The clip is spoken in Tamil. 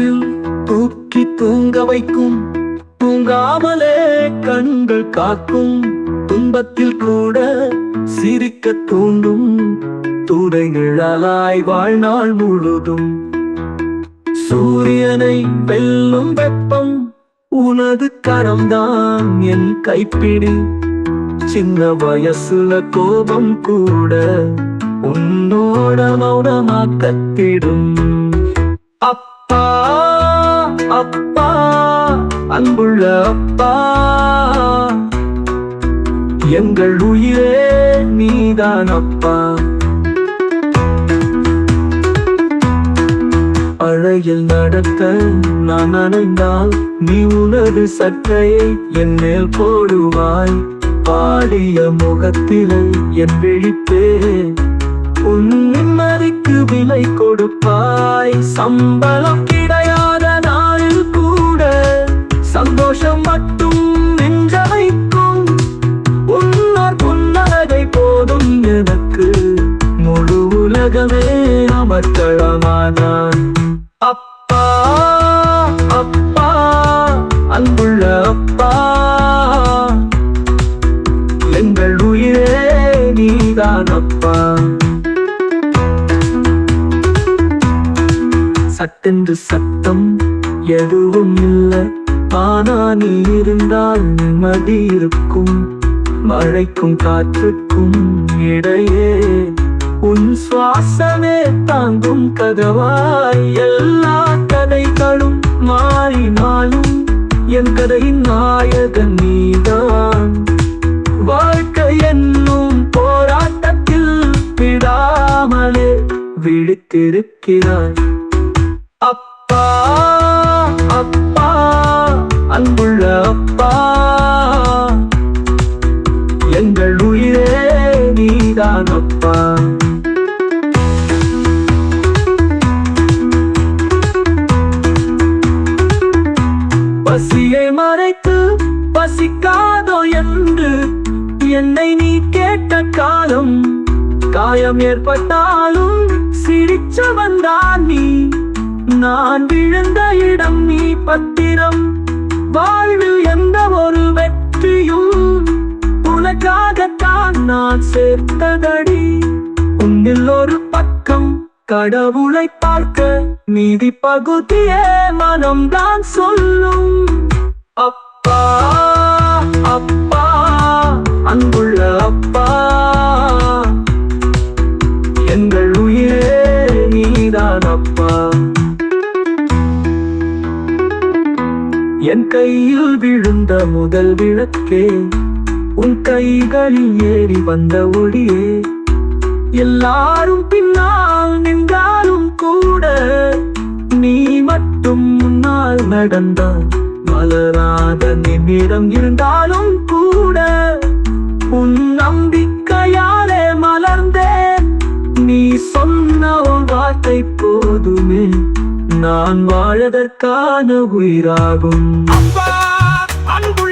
கனவில் தூக்கி தூங்க வைக்கும். தூங்காமலே கண்கள் காக்கும். துன்பத்தில் கூட சிரிக்க தூண்டும். துடைகளாய் வாழ்நாள் முழுதும். சூரியனை வெல்லும் வெப்பம் உனது கரம்தான் என் கைப்பிடி. சின்ன வயசுல கோபம் கூட உன்னோட மௌனமா கத்திடும் அப்பா அன்புள்ள அப்பா. எங்கள் உயிரே நீதான் அப்பா. அழகில் நடக்க நான் அணைந்தால் நீ உனது சக்கையை என் மேல் போடுவாய். பாடிய முகத்திலே என் விழிப்பே உன் நிம்மதிக்கு விலை கொடுப்பாய். சம்பளம் கிடையாது உலகமே அமர்த்தளமானான் அப்பா அப்பா அன்புள்ள அப்பா. எங்கள் உயிரே நீதான் அப்பா. சட்டென்று சத்தம் எதுவும் இல்லை. ஆனா நீ இருந்தால் நிம்மதி இருக்கும். மழைக்கும் காற்றுக்கும் இடையே உன் சுவாசமே தாங்கும் கதவாய் எல்லா கதைகளும் மாறினாலும் என் கதையின் நாயகன் நீதான். வாழ்க்கை என்னும் போராட்டத்தில் விடாமலே விழித்திருக்கிறாய். அப்பா அழைத்து பசிக்காதோ என்று என்னை நீ கேட்ட காலம் காயம் ஏற்பட்டாலும் சிரிச்சவன் தான் நீ. நான் விழுந்த இடம் நீ பத்திரம். வாழ்வில் எந்த ஒரு வெற்றியும் உனக்காகத்தான் நான் சேர்த்ததடி. உன்னில் ஒரு பக்கம் கடவுளை பார்க்க மீதி பகுதியே மனம்தான் சொல்லும். அப்பா அப்பா அன்புள்ள அப்பா. எங்கள் உயிரே நீதான் அப்பா. என் கையில் விழுந்த முதல் விளக்கே உன் கைகளில் ஏறி வந்த ஒளியே. எல்லாரும் பின்னால் நின்றாலும் கூட நீ மட்டும் முன்னால் நடந்தார் நிமிடம் இருந்தாலும் கூட உன் நம்பிக்கையாலே மலர்ந்தேன். நீ சொன்ன ஒரு வார்த்தை போதுமே. நான் வாழதற்கான உயிராகும். அப்பா அன்புள்ள